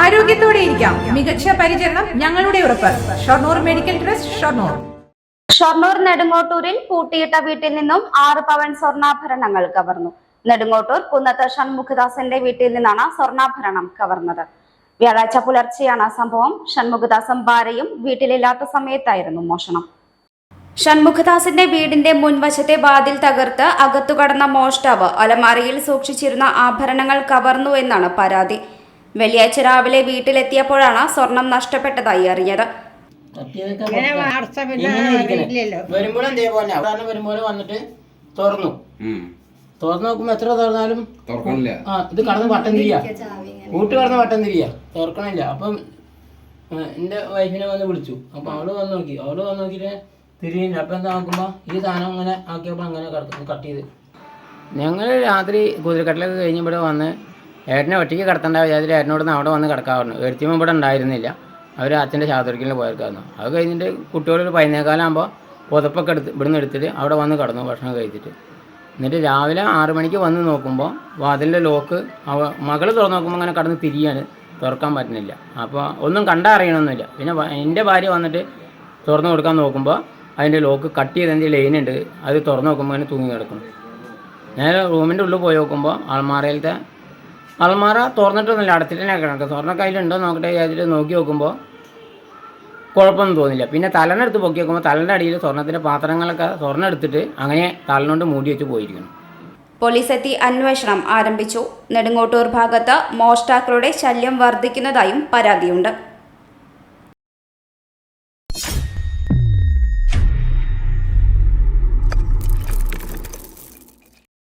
ആരോഗ്യത്തോടെ ഇരിക്കാം. മികച്ച പരിചരണം ഞങ്ങളുടെ ഉറപ്പ്. Shoranur medical trust Shoranur. Shoranur നെടുങ്ങോട്ടൂരിൽ പൂട്ടിയിട്ട വീട്ടിൽ നിന്നും ആറ് പവൻ സ്വർണാഭരണങ്ങൾ കവർന്നു. നെടുങ്ങോട്ടൂർ കുന്നത്ത് ഷൺമുഖദാസന്റെ വീട്ടിൽ നിന്നാണ് സ്വർണാഭരണം കവർന്നത്. വ്യാഴാഴ്ച പുലർച്ചെയാണ് സംഭവം. ഷൺമുഖദാസും ഭാര്യയും വീട്ടിലില്ലാത്ത സമയത്തായിരുന്നു മോഷണം. ഷൺമുഖദാസിന്റെ വീടിന്റെ മുൻവശത്തെ വാതിൽ തകർത്ത് അകത്തു കടന്ന മോഷ്ടാവ് അലമാരയിൽ സൂക്ഷിച്ചിരുന്ന ആഭരണങ്ങൾ കവർന്നു എന്നാണ് പരാതി. വെള്ളിയാഴ്ച രാവിലെ വീട്ടിലെത്തിയപ്പോഴാണ് സ്വർണം നഷ്ടപ്പെട്ടതായി അറിഞ്ഞത്. വരുമ്പോഴും ഇതേപോലെ. വരുമ്പോൾ വന്നിട്ട് തുറന്നു. തുറന്നു നോക്കുമ്പോ എത്ര തുറന്നാലും തുറക്കണില്ല. ആ ഇത് കടന്ന് വട്ടം തിരിയാ. കൂട്ട് കടന്ന് വട്ടം തിരിയാ. തുറക്കണില്ല. അപ്പം എന്റെ വൈഫിനെ വന്ന് വിളിച്ചു. അപ്പൊ അവൾ വന്ന് നോക്കി. അവൾ വന്ന് നോക്കിട്ട് തിരിയില്ല അപ്പൊ എന്താ നോക്കുമ്പോ ഈ സാധനം അങ്ങനെ ആക്കിയപ്പോ അങ്ങനെ കട്ട് ചെയ്ത്. ഞങ്ങൾ രാത്രി കുതിരക്കട്ടിലൊക്കെ കഴിഞ്ഞ് ഇവിടെ വന്ന് ഏട്ടനെ ഒറ്റയ്ക്ക് കിടത്തേണ്ട വിചാരിച്ചിട്ട് ഏട്ടനോട് അവിടെ വന്ന് കിടക്കാറുണ്ട്. എഴുത്തിയമ്മ ഇവിടെ ഉണ്ടായിരുന്നില്ല. അവർ അച്ഛന്റെ ശാസ്ത്രക്കിന് പോയേക്കായിരുന്നു അത് കഴിഞ്ഞിട്ട് കുട്ടികളൊരു പതിനേക്കാലാകുമ്പോൾ പുതപ്പൊക്കെ എടുത്ത് ഇവിടുന്ന് എടുത്തിട്ട് അവിടെ വന്ന് കിടന്നു ഭക്ഷണം കഴിച്ചിട്ട്. എന്നിട്ട് രാവിലെ ആറ് മണിക്ക് വന്ന് നോക്കുമ്പോൾ വാതിലിന്റെ ലോക്ക് അവ മകൾ തുറന്ന് നോക്കുമ്പോൾ അങ്ങനെ കടന്ന് തിരിയാണ് തുറക്കാൻ പറ്റുന്നില്ല. അപ്പോൾ ഒന്നും കണ്ടറിയണമെന്നില്ല പിന്നെ എന്റെ ഭാര്യ വന്നിട്ട് തുറന്നു കൊടുക്കാൻ നോക്കുമ്പോൾ അതിന്റെ ലോക്ക് കട്ട് ചെയ്ത് എന്തെങ്കിലും ലൈൻ ഉണ്ട്. അത് തുറന്ന് നോക്കുമ്പോൾ അങ്ങനെ തൂങ്ങി കിടക്കുന്നു. ഞാൻ റൂമിന്റെ ഉള്ളിൽ പോയി നോക്കുമ്പോൾ അൾമാറയിലത്തെ അൾമാറ തുറന്നിട്ടൊന്നുമില്ല അടച്ചിട്ട് തന്നെ കിടക്കുക തുറന്ന കയ്യിലുണ്ടോ നോക്കട്ടെ അതിൽ നോക്കി നോക്കുമ്പോൾ കുഴപ്പമൊന്നും തോന്നില്ല. പിന്നെ തലനെടുത്ത് പൊക്കി നോക്കുമ്പോൾ തലന്റെ അടിയിൽ സ്വർണത്തിന്റെ പാത്രങ്ങളൊക്കെ സ്വർണം എടുത്തിട്ട് അങ്ങനെ തലനോണ്ട് മൂടി വെച്ച് പോയിരിക്കുന്നു. പോലീസ് എത്തി അന്വേഷണം ആരംഭിച്ചു. നെടുങ്ങോട്ടൂർ ഭാഗത്ത് മോഷ്ടാക്കളുടെ ശല്യം വർദ്ധിക്കുന്നതായും പരാതിയുണ്ട്.